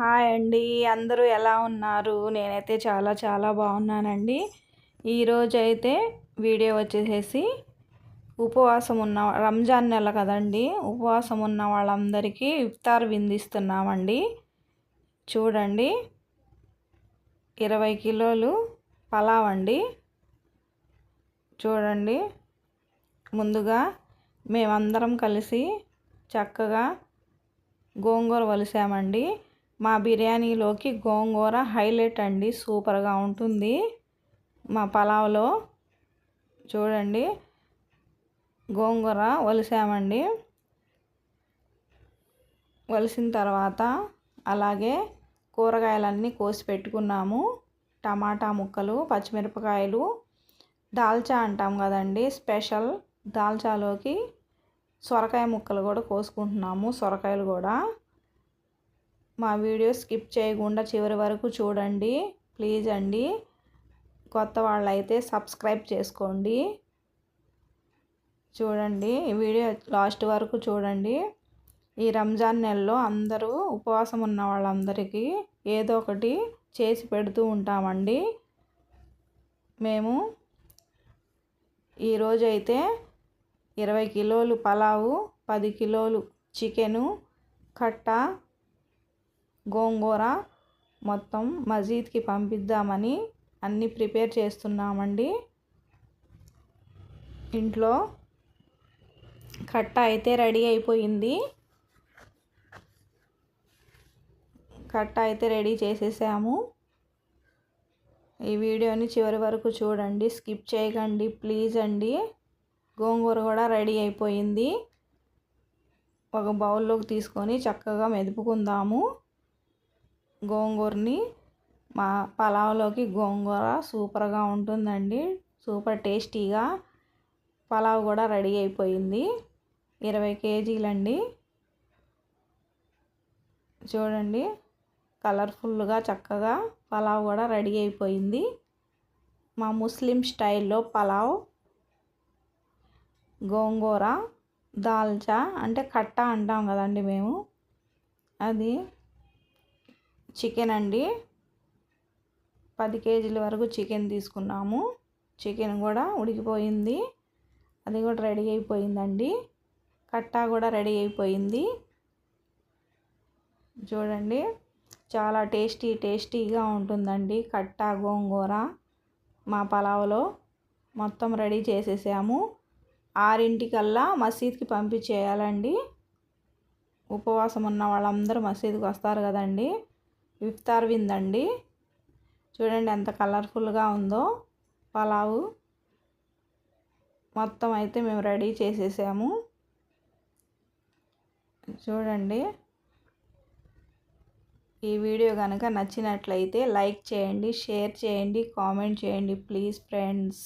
Hi అండి. అందరూ ఎలా ఉన్నారు? నేనైతే చాలా చాలా బాగున్నానండి. ఈరోజు అయితే వీడియో వచ్చేసేసి ఉపవాసం ఉన్న రంజాన్ నెల కదండి. ఉపవాసం ఉన్న వాళ్ళందరికీ ఇఫ్తార్ విందిస్తున్నామండి. చూడండి. ఇరవై కిలోలు పలావ్ అండి. చూడండి. ముందుగా మేమందరం కలిసి చక్కగా గోంగూర వలిసామండి. మా బిర్యానీలోకి గోంగూర హైలైట్ అండి సూపర్గా ఉంటుంది. మా పలావ్లో చూడండి గోంగూర వలిసామండి వలిసిన తర్వాత అలాగే కూరగాయలన్నీ కోసి పెట్టుకున్నాము. టమాటా ముక్కలు పచ్చిమిరపకాయలు దాల్చా అంటాం కదండి స్పెషల్ దాల్చాలోకి సొరకాయ ముక్కలు కూడా కోసుకుంటున్నాము సొరకాయలు కూడా. మా వీడియో స్కిప్ చేయకుండా చివరి వరకు చూడండి. ప్లీజ్ అండి. కొత్త వాళ్ళైతే సబ్స్క్రైబ్ చేసుకోండి. చూడండి ఈ వీడియో లాస్ట్ వరకు చూడండి. ఈ రంజాన్ నెలలో అందరూ ఉపవాసం ఉన్న వాళ్ళందరికీ ఏదో ఒకటి చేసి పెడుతూ ఉంటామండి. మేము ఈరోజైతే ఇరవై కిలోలు పలావు పది కిలోలు చికెను కట్ట గోంగూర మొత్తం మజీద్కి పంపిద్దామని అన్నీ ప్రిపేర్ చేస్తున్నామండి. ఇంట్లో కట్ట అయితే రెడీ అయిపోయింది. కట్ట అయితే రెడీ చేసేసాము. ఈ వీడియోని చివరి వరకు చూడండి స్కిప్ చేయకండి ప్లీజ్ అండి. గోంగూర కూడా రెడీ అయిపోయింది. ఒక బౌల్లోకి తీసుకొని చక్కగా మెదుపుకుందాము. గోంగూరని మా పలావ్లోకి గోంగూర సూపర్గా ఉంటుందండి. సూపర్ టేస్టీగా పలావ్ కూడా రెడీ అయిపోయింది. ఇరవై కేజీలండి. చూడండి కలర్ఫుల్గా చక్కగా పలావ్ కూడా రెడీ అయిపోయింది. మా ముస్లిం స్టైల్లో పలావ్ గోంగూర దాల్చా అంటే కట్ట అంటాం కదండి మేము. అది చికెన్ అండి. పది కేజీల వరకు చికెన్ తీసుకున్నాము. చికెన్ కూడా ఉడికిపోయింది. అది కూడా రెడీ అయిపోయిందండి. కట్టా కూడా రెడీ అయిపోయింది. చూడండి. చాలా టేస్టీ టేస్టీగా ఉంటుందండి కట్టా గోంగూర మా పలావ్లో. మొత్తం రెడీ చేసేసాము. ఆరింటికల్లా మసీద్కి పంపించేయాలండి. ఉపవాసం ఉన్న వాళ్ళందరూ మసీద్కి వస్తారు కదండి. ఇఫ్తార్ విందండి చూడండి ఎంత కలర్ఫుల్గా ఉందో పలావు. మొత్తం అయితే మేము రెడీ చేసేసాము. చూడండి. ఈ వీడియో కనుక నచ్చినట్లయితే లైక్ చేయండి షేర్ చేయండి కామెంట్ చేయండి ప్లీజ్ ఫ్రెండ్స్.